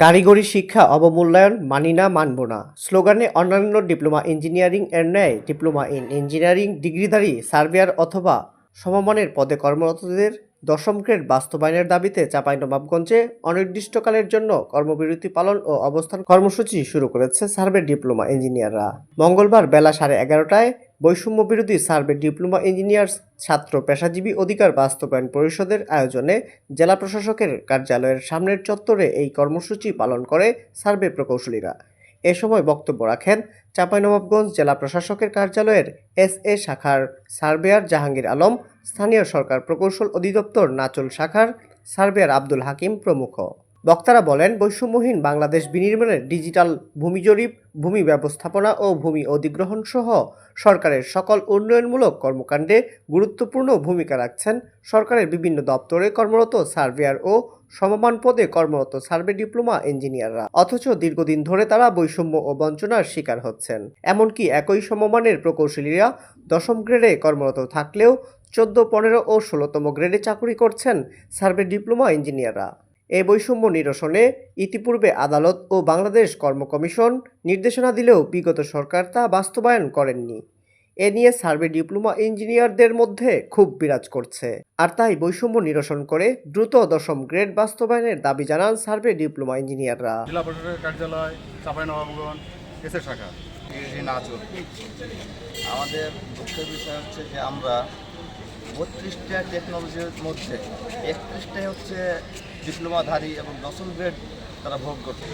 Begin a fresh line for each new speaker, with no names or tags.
কারিগরি শিক্ষা অবমূল্যায়ন মানি না, মানব না। স্লোগানে অন্যান্য ডিপ্লোমা ইঞ্জিনিয়ারিং এর ন্যায় ডিপ্লোমা ইন ইঞ্জিনিয়ারিং ডিগ্রিধারী, সার্ভেয়ার অথবা সমমানের পদে কর্মরতদের দশম গ্রেড বাস্তবায়নের দাবিতে চাঁপাইনবাবগঞ্জে অনির্দিষ্টকালের জন্য কর্মবিরতি পালন ও অবস্থান কর্মসূচি শুরু করেছে সার্ভে ডিপ্লোমা ইঞ্জিনিয়াররা। মঙ্গলবার বেলা সাড়ে এগারোটায় বৈষম্য বিরোধী সার্ভে ডিপ্লোমা ইঞ্জিনিয়ার্স, ছাত্র পেশাজীবী অধিকার বাস্তবায়ন পরিষদের আয়োজনে জেলা প্রশাসকের কার্যালয়ের সামনের চত্বরে এই কর্মসূচি পালন করে সার্ভে প্রকৌশলীরা। এ সময় বক্তব্য রাখেন চাঁপাইনবাবগঞ্জ জেলা প্রশাসকের কার্যালয়ের এস এ শাখার সার্ভেয়ার জাহাঙ্গীর আলম, স্থানীয় সরকার প্রকৌশল অধিদপ্তর নাচল শাখার সার্ভেয়ার আব্দুল হাকিম প্রমুখ। বক্তারা বলেন, বৈষম্যহীন বাংলাদেশ বিনির্মাণের ডিজিটাল ভূমি জরিপ ভূমি ব্যবস্থাপনা ও ভূমি অধিগ্রহণ সহ সরকারের সকল উন্নয়নমূলক কর্মকাণ্ডে গুরুত্বপূর্ণ ভূমিকা রাখছেন সরকারের বিভিন্ন দপ্তরে কর্মরত সার্ভেয়ার ও সমমান পদে কর্মরত সার্ভে ডিপ্লোমা ইঞ্জিনিয়াররা। অথচ দীর্ঘদিন ধরে তারা বৈষম্য ও বঞ্চনার শিকার হচ্ছেন। এমনকি একই সমমানের প্রকৌশলীরা দশম গ্রেডে কর্মরত থাকলেও চোদ্দ, পনেরো ও ষোলোতম গ্রেডে চাকরি করছেন সার্ভে ডিপ্লোমা ইঞ্জিনিয়াররা। এই বৈষম্য নিরসনে ইতিপূর্বে আদালত ও বাংলাদেশ কর্ম কমিশন নির্দেশনা দিলেও বিগত সরকার তা বাস্তবায়ন করেননি। এ নিয়ে সার্ভে ডিপ্লোমা ইঞ্জিনিয়ারদের মধ্যে খুব বিরাজ করছে। আর তাই বৈষম্য নিরসন করে দ্রুত দশম গ্রেড বাস্তবায়নের দাবি জানান সার্ভে ডিপ্লোমা ইঞ্জিনিয়াররা।
জেলা প্রশাসকের কার্যালয় চাঁপাইনবাবগঞ্জ শাখা।
আমাদের দুঃখের বিষয় হচ্ছে যে আমরা বত্রিশটা টেকনোলজির মধ্যে একত্রিশটাই হচ্ছে ডিপ্লোমাধারী এবং দশম গ্রেড তারা ভোগ করছে।